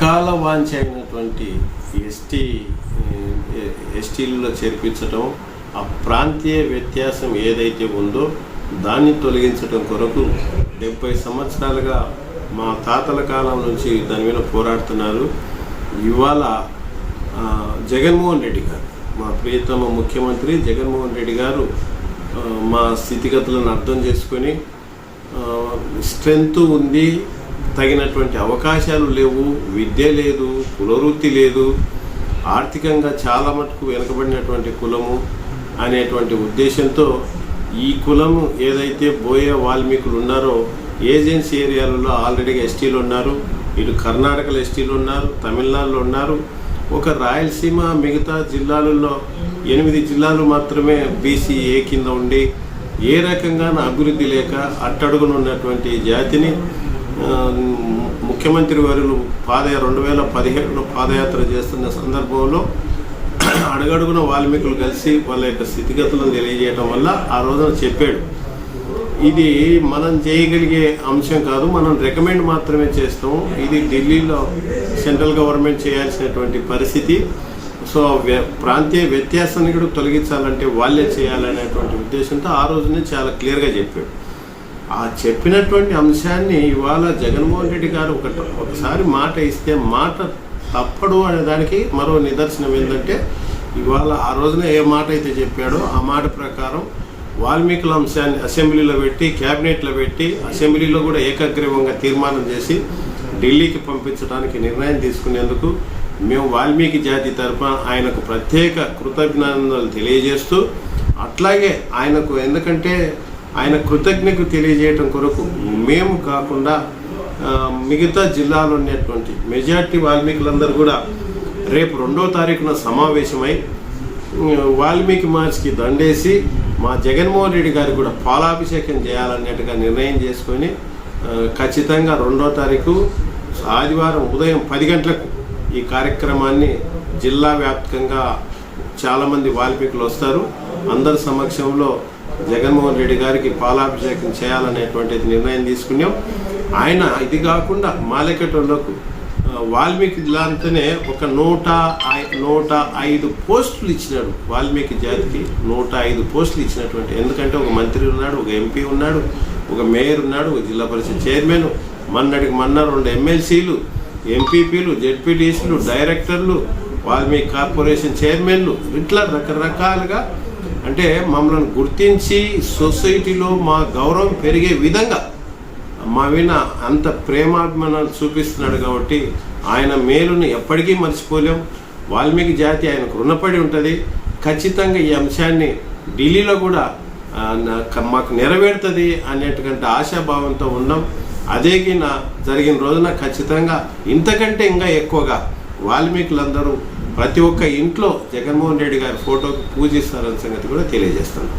రకాల వాంఛ అయినటువంటి ఎస్టీ ఎస్టీలలో చేర్పించటం ఆ ప్రాంతీయ వ్యత్యాసం ఏదైతే ఉందో దాన్ని తొలగించడం కొరకు డెబ్బై సంవత్సరాలుగా మా తాతల కాలం నుంచి దాని మీద పోరాడుతున్నారు. ఇవాళ జగన్మోహన్ రెడ్డి గారు మా ప్రియతమ ముఖ్యమంత్రి జగన్మోహన్ రెడ్డి గారు మా స్థితిగతులను అర్థం చేసుకొని స్ట్రెంగ్త్ ఉంది తగినటువంటి అవకాశాలు లేవు విద్య లేదు కులవృత్తి లేదు ఆర్థికంగా చాలా మటుకు వెనుకబడినటువంటి కులము అనేటువంటి ఉద్దేశంతో ఈ కులము ఏదైతే బోయే వాల్మీకులు ఉన్నారో ఏజెన్సీ ఏరియాలలో ఆల్రెడీ ఎస్టీలు ఉన్నారు ఇటు కర్ణాటకలో ఎస్టీలు ఉన్నారు తమిళనాడులో ఉన్నారు. ఒక రాయలసీమ మిగతా జిల్లాలలో ఎనిమిది జిల్లాలు మాత్రమే బీసీ ఏ కింద ఉండి ఏ రకంగా అభివృద్ధి లేక అట్టడుగున ఉన్నటువంటి జాతిని ముఖ్యమంత్రి వారు పాదయా రెండు వేల పదిహేడులో పాదయాత్ర చేస్తున్న సందర్భంలో అడుగడుగున వాల్మీకులు కలిసి వాళ్ళ యొక్క స్థితిగతులను తెలియజేయడం వల్ల ఆ రోజున చెప్పాడు. ఇది మనం చేయగలిగే అంశం కాదు మనం రికమెండ్ మాత్రమే చేస్తాం. ఇది ఢిల్లీలో సెంట్రల్ గవర్నమెంట్ చేయాల్సినటువంటి పరిస్థితి. సో వ్య- ప్రాంతీయ వ్యత్యాసాన్ని కూడా తొలగించాలంటే వాళ్ళే చేయాలనేటువంటి ఉద్దేశంతో ఆ రోజునే చాలా క్లియర్గా చెప్పాడు. ఆ చెప్పినటువంటి అంశాన్ని ఇవాళ జగన్మోహన్ రెడ్డి గారు ఒక ఒకసారి మాట ఇస్తే మాట తప్పడు అనే దానికి మరో నిదర్శనం ఏంటంటే ఇవాళ ఆ రోజున ఏ మాట అయితే చెప్పాడో ఆ మాట ప్రకారం వాల్మీకుల అంశాన్ని అసెంబ్లీలో పెట్టి క్యాబినెట్లో పెట్టి అసెంబ్లీలో కూడా ఏకగ్రీవంగా తీర్మానం చేసి ఢిల్లీకి పంపించడానికి నిర్ణయం తీసుకునేందుకు మేము వాల్మీకి జాతి తరఫున ఆయనకు ప్రత్యేక కృతజ్ఞతలు తెలియజేస్తూ అట్లాగే ఆయనకు ఎందుకంటే ఆయన కృతజ్ఞతకు తెలియజేయడం కొరకు మేము కాకుండా మిగతా జిల్లాలో ఉన్నటువంటి మెజార్టీ వాల్మీకులందరూ కూడా రేపు రెండో తారీఖున సమావేశమై వాల్మీకి మార్చ్కి దండేసి మా జగన్మోహన్ రెడ్డి గారికి కూడా పాలాభిషేకం చేయాలన్నట్టుగా నిర్ణయం చేసుకొని ఖచ్చితంగా రెండో తారీఖు ఆదివారం ఉదయం పది గంటలకు ఈ కార్యక్రమాన్ని జిల్లా వ్యాప్తంగా చాలామంది వాల్మీకులు వస్తారు. అందరి సమక్షంలో జగన్మోహన్ రెడ్డి గారికి పాలాభిషేకం చేయాలనేటువంటిది నిర్ణయం తీసుకున్నాం. ఆయన ఇది కాకుండా మాలెకటోళ్ళకు వాల్మీకి జిల్లాంతనే ఒక నూట నూట ఐదు పోస్టులు ఇచ్చినాడు వాల్మీకి జాతికి. నూట ఐదు పోస్టులు ఇచ్చినటువంటి ఎందుకంటే ఒక మంత్రి ఉన్నాడు ఒక ఎంపీ ఉన్నాడు ఒక మేయర్ ఉన్నాడు ఒక జిల్లా పరిషత్ చైర్మన్ మొన్నటికి మొన్న రెండు ఎమ్మెల్సీలు ఎంపీపీలు జెడ్పీటీసీలు డైరెక్టర్లు వాల్మీకి కార్పొరేషన్ చైర్మన్లు ఇట్లా రకరకాలుగా అంటే మమ్మల్ని గుర్తించి సొసైటీలో మా గౌరవం పెరిగే విధంగా మా విన అంత ప్రేమాభిమానాలు చూపిస్తున్నాడు కాబట్టి ఆయన మేలుని ఎప్పటికీ మర్చిపోలేం. వాల్మీకి జాతి ఆయనకు రుణపడి ఉంటుంది. ఖచ్చితంగా ఈ అంశాన్ని ఢిల్లీలో కూడా మాకు నెరవేరుతుంది అనేటువంటి ఆశాభావంతో ఉన్నాం. అదే గిన జరిగిన రోజున ఖచ్చితంగా ఇంతకంటే ఇంకా ఎక్కువగా వాల్మీకులందరూ ప్రతి ఒక్క ఇంట్లో జగన్మోహన్ రెడ్డి గారి ఫోటోకి పూజిస్తారన్న సంగతి కూడా తెలియజేస్తాను.